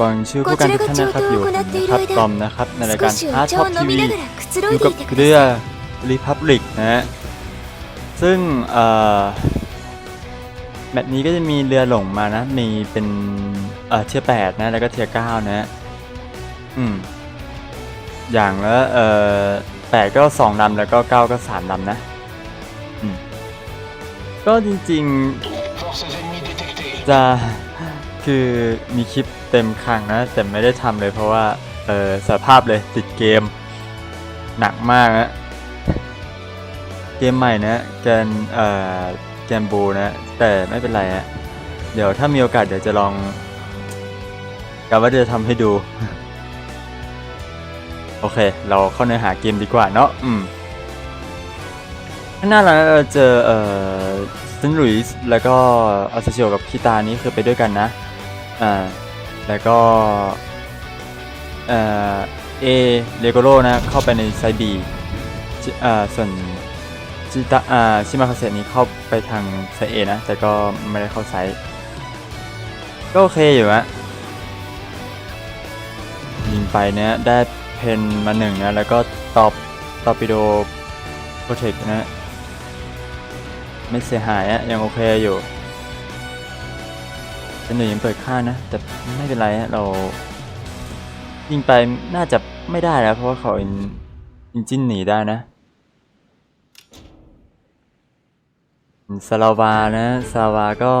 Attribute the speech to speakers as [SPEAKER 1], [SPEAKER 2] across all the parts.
[SPEAKER 1] บังชื่อผู้การทุกท่านนะครับอยู่นะครับตอมนะครับในรายการอาร์ทท็อปทีวีอยู่กับเรือรีพับลิกนะฮะซึ่งแมตช์นี้ก็จะมีเรือหลงมานะ มีเป็นเทียร์แปดนะ แล้วก็เทียร์เก้านะอืมอย่างละเแปดก็สองลำแล้วก็เก้าก็สามลำนะอืมก็จริงๆจะ คือมีคลิปเต็มครั้งนะ แต่ไม่ได้ทำเลยเพราะว่า เออสภาพเลยติดเกม หนักมากนะเกมใหม่นะแกนเอ่อแกนบูนะ แต่ไม่เป็นไรฮะเดี๋ยวถ้ามีโอกาสเดี๋ยวจะลองกะว่าจะทำให้ดู โอเค เราเข้าเนื้อหาเกมดีกว่าเนาะอืมข้างหน้าเราเราเจอเอ่อเซนหลุยส์แล้วก็อาซาเชียวกับคิตานี่คือไปด้วยกันนะ อ่าแล้วก็เอ่อเอเลโกโรนะเข้าไปในไซบีอ่าส่วนชิตาอ่าชิมาคาเซนี้เข้าไปทางไซเอนะ แต่ก็ไม่ได้เข้าไซก็โอเคอยู่อะยิงไปเนี่ยได้เพนมาหนึ่งนะ แล้วก็ตอบตอร์ปิโดโปรเทคนะ ไม่เสียหายอะยังโอเคอยู่ เป็นหนึ่งยังเปิดค่านะ แต่ไม่เป็นไรฮะเรา ยิงไปน่าจะไม่ได้แล้ว เพราะว่าเขาอินอินจินหนีได้นะซาลาวานะซาลาวาก็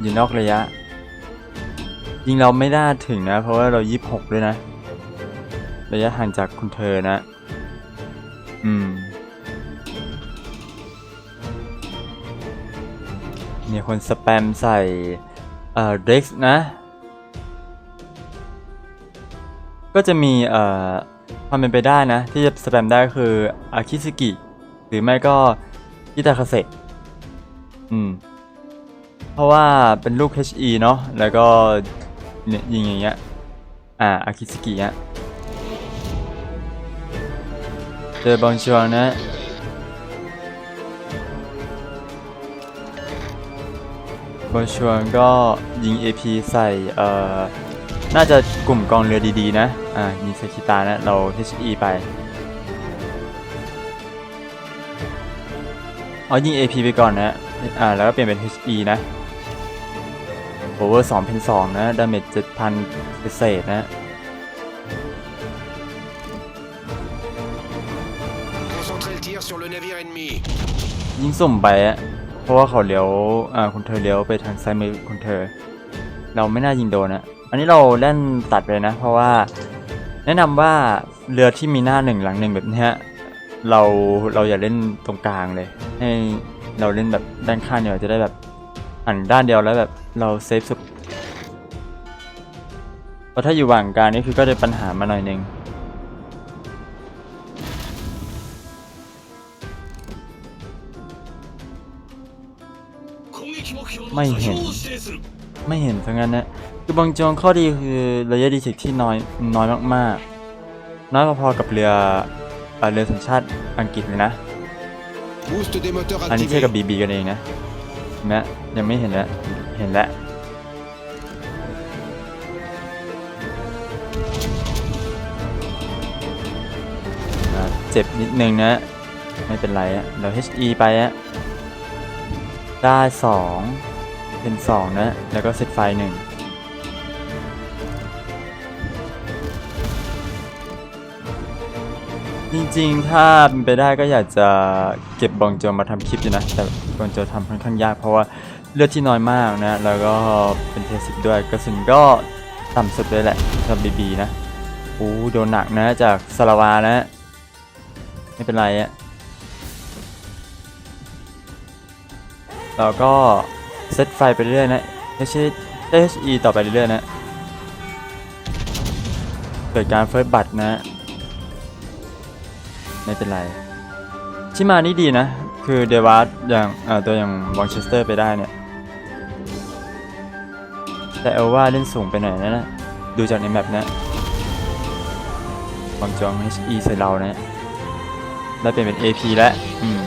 [SPEAKER 1] อยู่นอกระยะ ยิงเราไม่ได้ถึงนะ เพราะว่าเรายี่หกด้วยนะ ระยะห่างจากคุณเธอนะ อืมมีคนสแปมใส่ เอ่อเด็กนะ ก็จะมีเอ่อความเป็นไปได้นะ ที่จะสแปมได้ก็คืออาคิสกิหรือไม่ก็ยิตาคาเซะอืม เพราะว่าเป็นลูก HE เนาะแล้วก็ยิงอย่างเงี้ยอ่าอาคิสกิอะเจอบอลชวงนะ บนชวนก็ยิง AP ใส่เอ่อน่าจะกลุ่มกองเรือดีๆนะ อ่ายิงใส่คิตานะ เรา HE ไปเอายิง AP ไปก่อนนะ อ่า แล้วก็เปลี่ยนเป็น HE นะ over 2เป็น2นะ ดาเมจ7,000เศษๆนะ
[SPEAKER 2] Concentrez le tir sur le navire ennemi.
[SPEAKER 1] ยิงสุ่มไปอะ เพราะว่าเขาเลี้ยวอ่าคุณเธอเลี้ยวไปทางซ้ายมือคุณเธอ เราไม่น่ายิงโดนอะอันนี้เราเล่นตัดไปนะ เพราะว่า แนะนำว่าเรือที่มีหน้าหนึ่งหลังหนึ่งแบบนี้เราเราอย่าเล่นตรงกลางเลย ให้เราเล่นแบบด้านข้างเดียวจะได้แบบหันด้านเดียวแล้วแบบเราเซฟสุดเพราะถ้าอยู่หว่างกลางนี่คือก็จะปัญหามาหน่อยหนึง ไม่เห็น ไม่เห็นทั้งนั้นนะคือบางจงข้อดีคือระยะดีเทคที่น้อยน้อยมากๆ น้อยพอๆกับเรือเอเรือสัญชาติอังกฤษเลยนะ อันนี้เทียบกับบีบีกันเองนะนไหมยังไม่เห็นแล้วเห็นแล้วเจ็บนิดนึงนะ ไม่เป็นไรอะเรา HE ไปอะได้สอง เป็นสองนะ แล้วก็เซตไฟหนึ่งจริงๆ ถ้าเป็นไปได้ก็อยากจะเก็บบองโจมาทำคลิปอยู่นะ แต่บองโจทำค่อนข้างยากเพราะว่าเลือดที่น้อยมากนะ แล้วก็เป็นเทสิบด้วยกระสุนก็ต่ำสุดเลยแหละสำหรับบีบีนะโอ้โดนหนักนะจากสลาวานะ ไม่เป็นไรอะเราก็ เซตไฟไปเรื่อยนะไม่ใช่ HE ต่อไปเรื่อยนะ เกิดการเฟิร์สบัตรนะ ไม่เป็นไร ชิมานี่ดีนะ คือเดวาร์อย่างตัวอย่างวองเชสเตอร์ไปได้เนี่ย แต่เอลว่าเล่นสูงไปหน่อยนะนะ ดูจากในแมปนะวางจอง HE ใส่เรานะแล้เปลี่ยนเป็น AP แล้ว อืม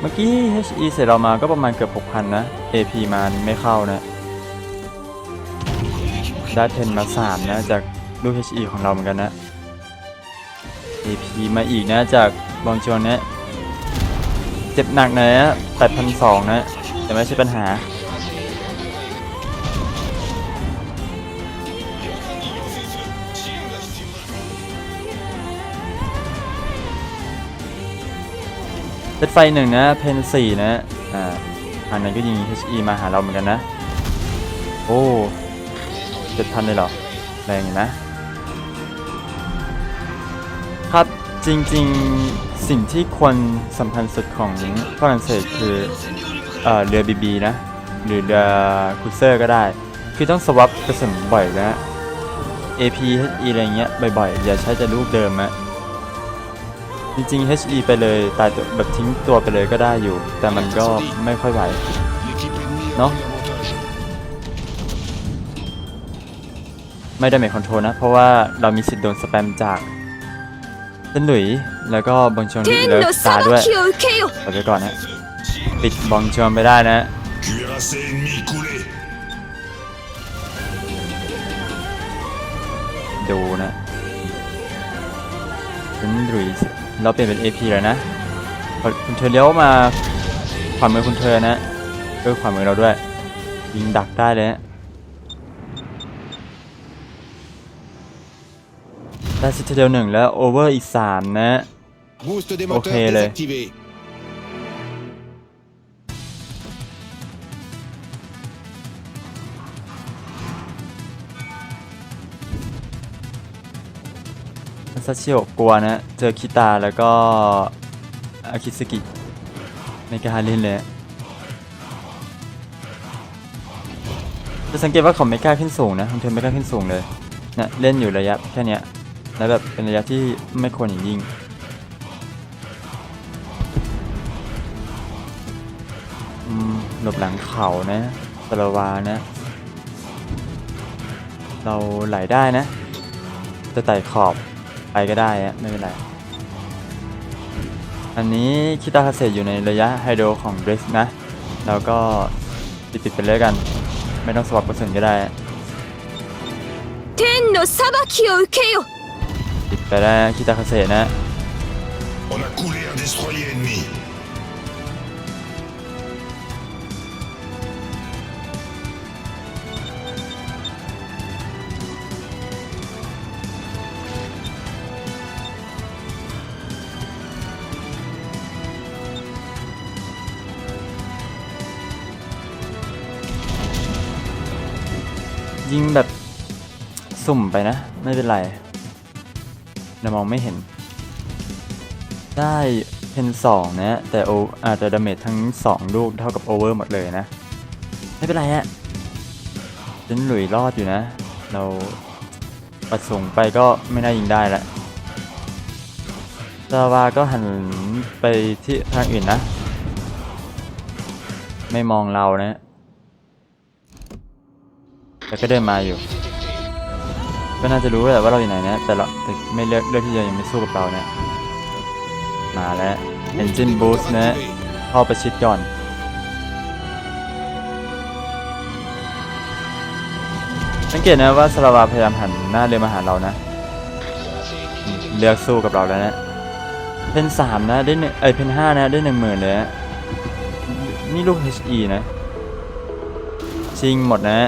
[SPEAKER 1] เมื่อกี้ HE เสร็จเรามาก็ประมาณเกือบ 6,000 นะ AP มาไม่เข้านะ ได้เทนมา 3 นะ จากลูก HE ของเราเหมือนกันนะ AP มาอีกนะจากบองโจนนะ เจ็บหนักหน่อยนะ8,200 นะ แต่ไม่ใช่ปัญหา เซตไฟหนึ่งนะ เพนสี่นะ อ่าอันนั้นก็ยิง HE มาหาเราเหมือนกันนะ โอ้เจ็ดพันเลยเหรอ แรงอยู่นะครับจริงๆสิ่งที่ควรสำคัญสุดของฝรั่งเศสคือเอ่อเรือบีบีนะ หรือเรือคูเซอร์ก็ได้ คือต้องสวับกระสุนบ่อยนะ AP HE อะไรเงี้ยบ่อยๆ อย่าใช้แต่ลูกเดิมอะ จริงๆ HE ไปเลยตายแบบทิ้งตัวไปเลยก็ได้อยู่ แต่มันก็ไม่ค่อยไหว
[SPEAKER 2] เนาะ
[SPEAKER 1] ไม่ได้เมคคอนโทรนะ เพราะว่าเรามีสิทธิ์โดนสแปมจากเซนหลุย แล้วก็บองชอนแล้วตาด้วย
[SPEAKER 3] ตัด
[SPEAKER 1] ไปก่อนนะปิดบองชอนไปได้นะดูนะเซนหลุย เราเปลี่ยนเป็น AP แล้วนะคุณเธอเลี้ยวมาขวามือคุณเธอนะเออขวามือเราด้วย ยิงดักได้เลยนะได้ซิตเดลหนึ่งแล้วโอเวอร์อีกสามนะ
[SPEAKER 2] โอ
[SPEAKER 1] เคเล
[SPEAKER 2] ย
[SPEAKER 1] ซาชิโอกลัวนะ เจอคิตาแล้วก็อาคิสกิไม่กล้าเล่นเลยจะสังเกตว่าเขาไม่กล้าขึ้นสูงนะของเธอไม่กล้าขึ้นสูงเลยนะเล่นอยู่ระยะแค่เนี้ยแล้วแบบเป็นระยะที่ไม่ควรอย่างยิ่งหลบหลังเขานะสลาวานะ เราไหลได้นะ จะไต่ขอบ ไปก็ได้อะไม่เป็นไร อันนี้คิตาคาเซอยู่ในระยะไฮโดรของเดรสนะ แล้วก็ติดๆไปเลยกัน ไม่ต้องสวับกระสุนก็ได้
[SPEAKER 3] 天の裁きを受けよ
[SPEAKER 1] ติดไปได้คิตาคาเซนะ
[SPEAKER 4] On a coulé un destroyer ennemi.
[SPEAKER 1] ยิงแบบ สุ่มไปนะ ไม่เป็นไรเรามองไม่เห็น ได้เพนสองนะ แต่โออาจจะดาเมจทั้งสองลูกเท่ากับโอเวอร์หมดเลยนะ ไม่เป็นไรฮะเจนหลุยรอดอยู่นะ เราปัดส่งไปก็ไม่น่ายิงได้ละซาวาก็หันไปที่ทางอื่นนะ ไม่มองเรานะ แต่ก็เดินมาอยู่ ก็น่าจะรู้แหละว่าเราอยู่ไหนนะ แต่เราแต่ไม่เลือกเลือกที่จะยังไม่สู้กับเราเนะมาแล้ว Engine Boost นะเข้าประชิดก่อนสังเกตนะว่าสลาวาพยายามหันหน้าเรือมาหาเรานะ เลือกสู้กับเราแล้วนะเพนสามนะได้หนึ่งเอ้ยเพนห้านะได้หนึ่งหมื่นเลยนะนี่ลูก HE นะชิงหมดนะ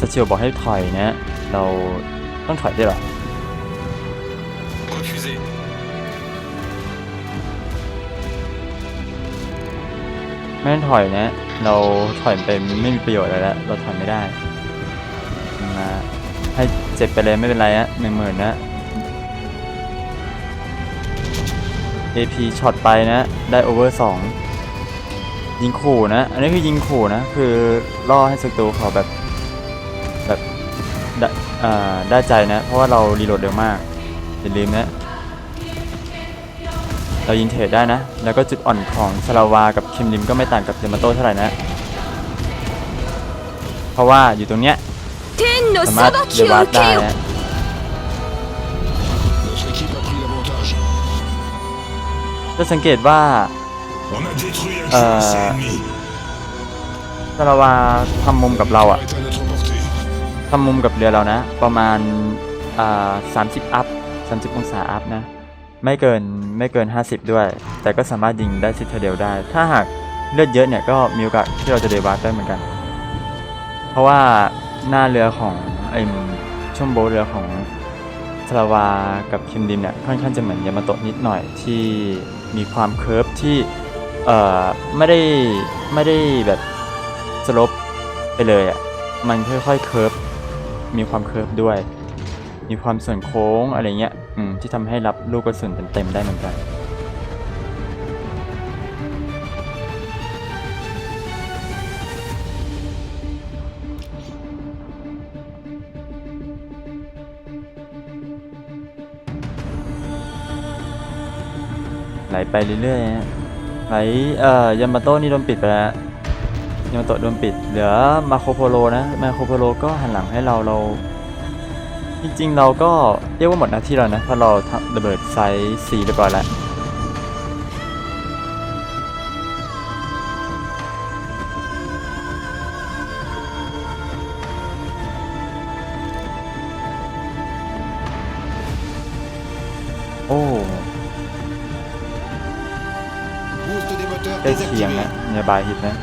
[SPEAKER 1] สชิลบอกให้ถอยนะ เราต้องถอยด้วยเหรอ
[SPEAKER 2] Refusé.
[SPEAKER 1] ไม่ต้องถอยนะ เราถอยไปไม่มีประโยชน์อะไรแล้ว เราถอยไม่ได้มาให้เจ็บไปเลยไม่เป็นไรนะหนึ่งหมื่นนะ AP ช็อตไปนะ ได้โอเวอร์สองยิงขู่นะ อันนี้คือยิงขู่นะ คือล่อให้ศัตรูเขาแบบแบบ ได้ใจนะ เพราะว่าเรารีโหลดเร็วมากอย่าลืมนะ เรายิงเทรดได้นะ แล้วก็จุดอ่อนของชลาวากับคิมลิมก็ไม่ต่างกับเยมาโต้เท่าไหร่นะ เพราะว่าอยู่ตรงเนี้ยสามารถเดวาร์ได้นะจะสังเกตว่าเอ่
[SPEAKER 4] อ
[SPEAKER 1] ชลาวาทำมุมกับเราอะ ทำมุมกับเรือเรานะ ประมาณาสามสิบอัพสามสิบองศาอัพนะ ไม่เกินไม่เกิน 50 ด้วย แต่ก็สามารถยิงได้ซิทเดียวได้ ถ้าหากเลือดเยอะเนี่ยก็มีโอกาสที่เราจะเดวาร์ได้เหมือนกัน เพราะว่าหน้าเรือของไอ้ช่วงโบเรือของสลาวากับคิมดิมเนี่ยค่อนข้างจะเหมือนยามาโตะนิดหน่อยที่มีความเคิร์ฟที่เอ่อไม่ได้ไม่ได้แบบสลบไปเลยอะ่ะมันค่อยๆเคิร์ฟ มีความเคิร์ฟด้วย มีความส่วนโค้งอะไรเงี้ยอืมที่ทำให้รับลูกกระสุนเต็มๆได้เหมือนกันไหลไปเรื่อยๆไหลเอ่อยามาโต้นี่โดนปิดไปแล้ว ยามาโตะโดนปิด เหลือมาโคโพโลนะมาโคโพโลก็หันหลังให้เราเรา จริงๆ เราก็เรียกว่าหมดหน้าที่แล้วนะเพราะเราทำระเบิดไซส์สีเรียบร้อยแล้วโอ้
[SPEAKER 2] Boost des moteurs
[SPEAKER 1] ใกล้เคียง
[SPEAKER 2] désactivé.
[SPEAKER 1] นะเนี่ยบายฮิตนะ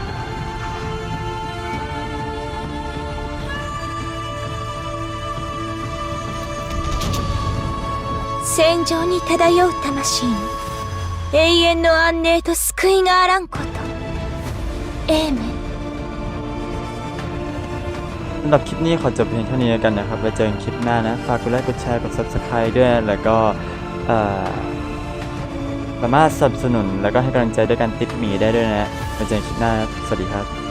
[SPEAKER 3] 天上に漂う魂に永遠の安寧と救いがあらんことエーメン
[SPEAKER 1] สำหรับคลิปนี้ขอจบเพียงเท่านี้แล้วกันนะครับไว้เจอกันคลิปหน้านะ ฝากกดไลค์ กดแชร์ กด subscribe ด้วย แล้วก็เอ่สามารถสนับสนุน แล้วก็ให้กำลังใจด้วยการติดหมีได้ด้วยนะไว้เจอกันคลิปหน้านะสวัสดีครับ